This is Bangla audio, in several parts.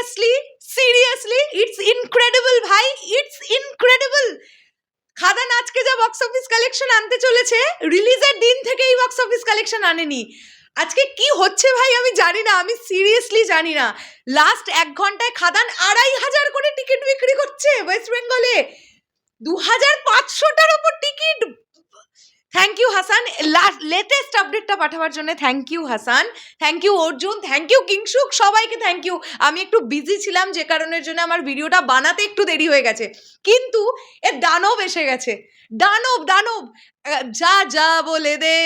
সিরিয়াসলি সিরিয়াসলি ইটস ইনক্রেডিবল ভাই ইটস ইনক্রেডিবল খাদান আজকে যা বক্স অফিস কালেকশন আনতে চলেছে রিলিজের দিন থেকেই বক্স অফিস কালেকশন আনেনি। আজকে কি হচ্ছে ভাই আমি জানি না, আমি সিরিয়াসলি জানি না। লাস্ট এক ঘন্টায় খাদান আড়াই হাজার করে টিকিট বিক্রি করছে ওয়েস্ট বেঙ্গলে দু হাজার পাঁচশোটার ওপর ticket thank you Hasan latest আপডেটটা পাঠাবার জন্য thank you Hasan thank you Arjun thank you Kingshuk সবাইকে থ্যাংক ইউ আমি একটু বিজি ছিলাম, যে কারণের জন্য আমার ভিডিওটা বানাতে একটু দেরি হয়ে গেছে। কিন্তু এ দানব এসে গেছে। দানব দানব! যা যা বলে দে,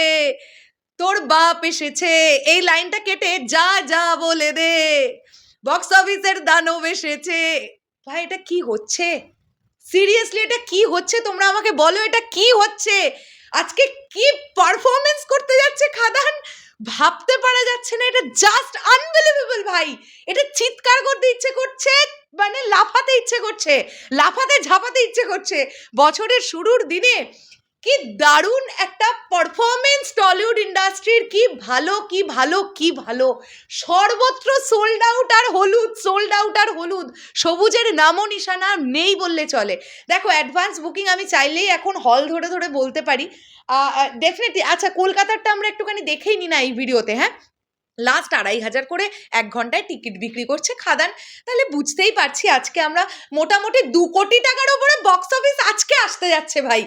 তোর বাপ এসেছে। এই লাইনটা কেটে যা যা বলে দে বক্স অফিসের দানব এসেছে। ভাই, এটা কি হচ্ছে? সিরিয়াসলি এটা কি হচ্ছে? তোমরা আমাকে বলো, এটা কি হচ্ছে? আজকে কি পারফরমেন্স করতে যাচ্ছে খাদান? ভাবতে পারা যাচ্ছে না, এটা জাস্ট আনবিলিভেবল ভাই। এটা চিৎকার করতে ইচ্ছে করছে মানে লাফাতে ইচ্ছে করছে, লাফাতে ঝাপাতে ইচ্ছে করছে। বছরের শুরুর দিনে কি দারুণ একটা পারফরমেন্স টলিউড ইন্ডাস্ট্রির কি ভালো কি ভালো কি ভালো। সর্বত্র সোল্ড আউট আর হলুদ সোল্ড আউট আর হলুদ। সবুজের নামও নিশানা নেই বললে চলে। দেখো অ্যাডভান্স বুকিং আমি চাইলেই এখন হল ধরে ধরে বলতে পারি। ডেফিনেটলি আচ্ছা কলকাতারটা আমরা একটুখানি দেখেই নি না এই ভিডিওতে হ্যাঁ? লাস্ট আড়াই হাজার করে এক ঘন্টায় টিকিট বিক্রি করছে খাদান। তাহলে বুঝতেই পারছি আজকে আমরা মোটামুটি দু কোটি টাকার ওপরে বক্স অফিস আজকে আসতে যাচ্ছে ভাই।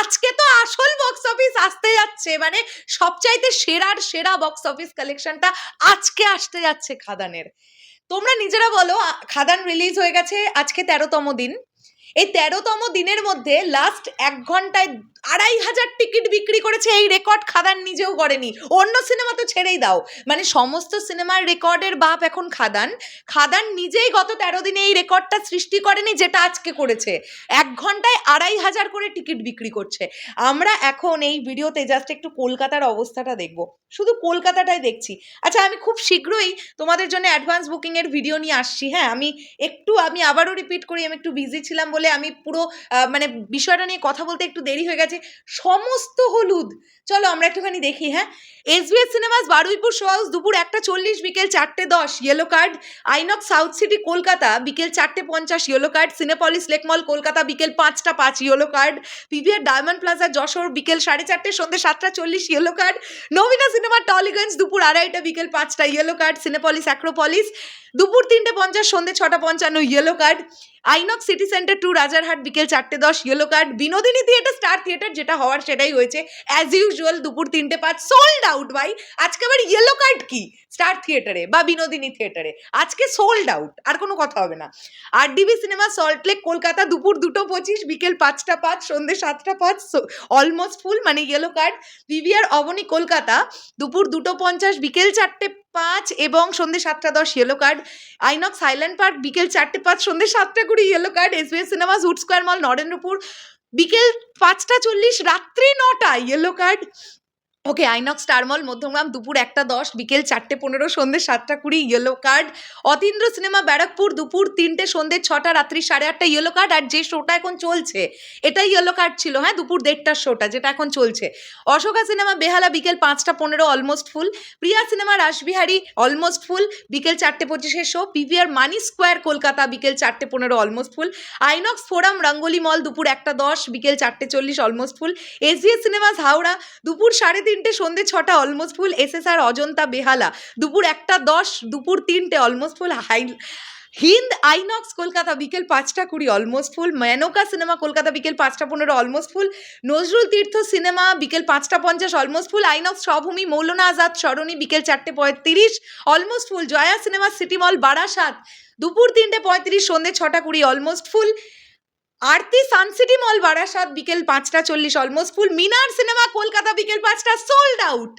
আজকে তো আসল বক্স অফিস আসতে যাচ্ছে। মানে সবচাইতে সেরার সেরা বক্স অফিস কালেকশনটা আজকে আসতে যাচ্ছে খাদানের। তোমরা নিজেরা বলো খাদান রিলিজ হয়ে গেছে আজকে তেরোতম দিন। এই তেরোতম দিনের মধ্যে লাস্ট এক ঘন্টায় আড়াই হাজার টিকিট বিক্রি করেছে, এই রেকর্ড খাদান নিজেও করেনি। অন্য সিনেমা তো ছেড়েই দাও। মানে সমস্ত সিনেমার রেকর্ডের বাপ এখন খাদান। খাদান নিজেই গত তেরো দিনে এই রেকর্ডটা সৃষ্টি করেনি, যেটা আজকে করেছে। এক ঘন্টায় আড়াই হাজার করে টিকিট বিক্রি করছে। আমরা এখন এই ভিডিওতে জাস্ট একটু কলকাতার অবস্থাটা দেখব। শুধু কলকাতাটাই দেখছি। আচ্ছা আমি খুব শীঘ্রই তোমাদের জন্য অ্যাডভান্স বুকিংয়ের ভিডিও নিয়ে আসছি। হ্যাঁ আমি একটু, আমি আবারও রিপিট করি, আমি একটু বিজি ছিলাম বলে আমি পুরো মানে বিষয়টা নিয়ে কথা বলতে একটু দেরি হয়ে গেছে। সমস্ত হলুদ। চলো আমরা একটুখানি দেখি হ্যাঁ? S SBS cinemas Baruipur show house দুপুর একটা চল্লিশ, বিকেল চারটে দশ yellow card INOX South City Kolkata, বিকেল চারটে পঞ্চাশ yellow card Cinepolis Lake Mall Kolkata, বিকেল পাঁচটা পাঁচ yellow card PVR Diamond Plaza Jessore, বিকেল সাড়ে চারটে সন্ধ্যে সাতটা চল্লিশ yellow card Nabina cinema Tollygunge দুপুর আড়াইটা, বিকেল পাঁচটা ইয়েলো কার্ড সিনেপলিস অ্যাক্রোপলিস দুপুর তিনটে পঞ্চাশ সন্ধ্যে ছটা পঞ্চান্ন yellow card INOX City Centre two Rajarhat, বিকেল চারটে দশ yellow card Binodini theatre star theatre যেটা হওয়ার সেটাই হয়েছে। অ্যাজ ইউজুয়াল দুপুর তিনটে পাঁচ সোল্ড আউট ভাই। আজকে আবার ইয়েলো কার্ড কি? স্টার থিয়েটারে বা বিনোদিনী থিয়েটারে আজকে সোল্ড আউট আর কোনো কথা হবে না। আর DB cinema Salt Lake Kolkata, দুপুর দুটো পঁচিশ, বিকেল পাঁচটা পাঁচ সন্ধ্যে সাতটা পাঁচ অলমোস্ট ফুল মানে yellow card PVR Avani, Kolkata, দুপুর দুটো পঞ্চাশ, বিকেল চারটে পাঁচ এবং সন্ধ্যে সাতটা দশ yellow card INOX Highland Park বিকেল চারটে পাঁচ সন্ধ্যে সাতটা কুড়ি yellow card SBS cinemas Wood Square Mall Narendrapur. বিকেল পাঁচটা চল্লিশ, রাত্রি নটা yellow card okay INOX Star Mall Madhyamgram দুপুর একটা দশ, বিকেল চারটে পনেরো সন্ধ্যে সাতটা কুড়ি yellow card Atindra cinema Barrackpore, দুপুর তিনটে সন্ধ্যে ছটা, রাত্রি সাড়ে আটটা ইয়েলো কার্ড আর যে শোটা এখন চলছে, এটাই ইয়েলো কার্ড ছিল হ্যাঁ দুপুর দেড়টার শোটা যেটা এখন চলছে। অশোকা সিনেমা বেহালা, বিকেল পাঁচটা পনেরো almost full Priya cinema Rashbehari almost full বিকেল চারটে পঁচিশের show PVR Mani square Kolkata, বিকেল চারটে পনেরো almost full INOX Forum Rangoli mall দুপুর একটা দশ, বিকেল চারটে চল্লিশ almost full SBS cinemas Howrah, দুপুর সাড়ে তিনটে সন্ধ্যে ছটা almost full SSR Ajanta, Behala. দুপুর একটা, দশ, দুপুর তিনটে অলমোস্ট ফুল হাই, হিন্দ, আইনক্স, কলকাতা, বিকেল পাঁচটা কুড়ি almost full Menaka cinema Kolkata, বিকেল পাঁচটা পনেরো almost full Nazrul Tirtha cinema বিকেল পাঁচটা পঞ্চাশ almost full INOX Swabhumi Maulana Azad, Sarani, বিকেল চারটে পঁয়ত্রিশ almost full Jaya cinema city mall Barasat. দুপুর তিনটে পঁয়ত্রিশ সন্ধ্যে ছটা কুড়ি almost full Arati Suncity mall, Barasat, বিকেল পাঁচটা চল্লিশ almost full Minar cinema, Kolkata বিকেল পাঁচটা sold out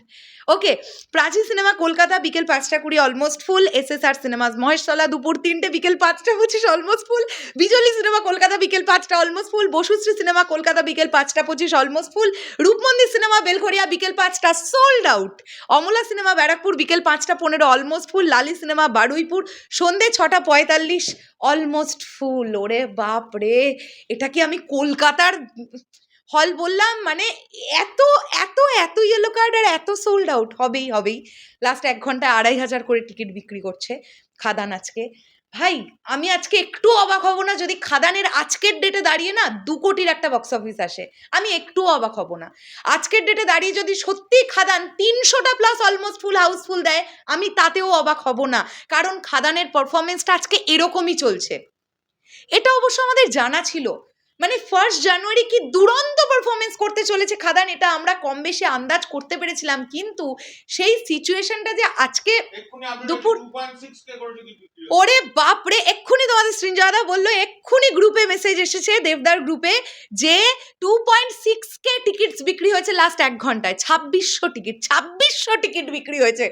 okay Prachi cinema Kolkata, বিকেল পাঁচটা কুড়ি almost full S S R cinemas Maheshtala দুপুর তিনটে, বিকেল পাঁচটা পঁচিশ almost full Bijli cinema Kolkata, বিকেল পাঁচটা almost full Basushree cinema Kolkata, বিকেল পাঁচটা পঁচিশ almost full Rupmandir cinema Belgharia বিকেল পাঁচটা sold out Amala cinema Barrackpore, বিকেল পাঁচটা পনেরো almost full Lali cinema Baruipur, সন্ধে ছটা পঁয়তাল্লিশ অলমোস্ট ফুল ওরে বাপ রে এটা কি আমি কলকাতার হল বললাম মানে এত এত এত ইয়েলো কার্ড আর এত সোল্ড আউট হবেই হবেই। লাস্ট এক ঘন্টায় আড়াই হাজার করে টিকিট বিক্রি করছে খাদান আজকে। ভাই, আমি আজকে একটু অবাক হব না, যদি খাদানের আজকের ডেটে দাঁড়িয়ে না দু কোটির একটা বক্স অফিস আসে, আমি একটু অবাক হব না। আজকের ডেটে দাঁড়িয়ে যদি সত্যি খাদান তিনশোটা প্লাস অলমোস্ট ফুল হাউসফুল দেয়, আমি তাতেও অবাক হব না। কারণ খাদানের পারফরমেন্সটা আজকে এরকমই চলছে। এটা অবশ্য আমাদের জানা ছিল। মানে ফার্স্ট জানুয়ারি কি দুরন্ত পারফরমেন্স করতে চলেছে খাদান এটা আমরা কম বেশি আন্দাজ করতে পেরেছিলাম কিন্তু সেই সিচুয়েশনটা যে আজকে দুপুর- দুপুর 2.6 কে করে টিকিট বিক্রি হয়েছে। ওরে বাপরে এক্ষুনি তোমাদের সৃঞ্জয়দা বলল এক্ষুনি গ্রুপে মেসেজ এসেছে দেবদার গ্রুপে যে two point six K tickets বিক্রি হয়েছে লাস্ট এক ঘন্টায় ছাব্বিশশো টিকিট ছাব্বিশশো টিকিট বিক্রি হয়েছে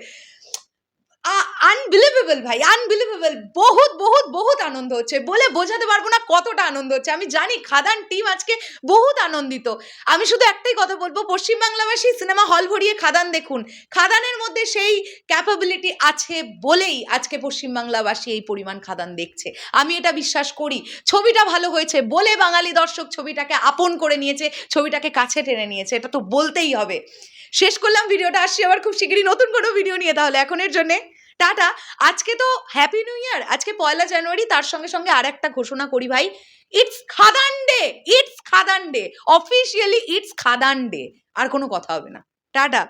আনবিলিভেবল ভাই আনবিলিভেবল বহুত বহুত বহুত আনন্দ হচ্ছে। বলে বোঝাতে পারব না কতটা আনন্দ হচ্ছে। আমি জানি খাদান টিম আজকে বহুত আনন্দিত। আমি শুধু একটাই কথা বলব, পশ্চিমবাংলাবাসী সিনেমা হল ভরিয়ে খাদান দেখুন। খাদানের মধ্যে সেই ক্যাপাবিলিটি আছে বলেই আজকে পশ্চিমবাংলাবাসী এই পরিমাণ খাদান দেখছে। আমি এটা বিশ্বাস করি। ছবিটা ভালো হয়েছে বলে বাঙালি দর্শক ছবিটাকে আপন করে নিয়েছে, ছবিটাকে কাছে টেনে নিয়েছে। এটা তো বলতেই হবে। শেষ করলাম, ভিডিওটা আসছি আবার খুব শিগগিরই নতুন কোনো ভিডিও নিয়ে। তাহলে এখনের জন্যে টাটা। আজকে তো হ্যাপি নিউ ইয়ার আজকে পয়লা জানুয়ারি তার সঙ্গে সঙ্গে আর একটা ঘোষণা করি ভাই। It's Khadaan day it's Khadaan day officially it's Khadaan day আর কোনো কথা হবে না। টাটা।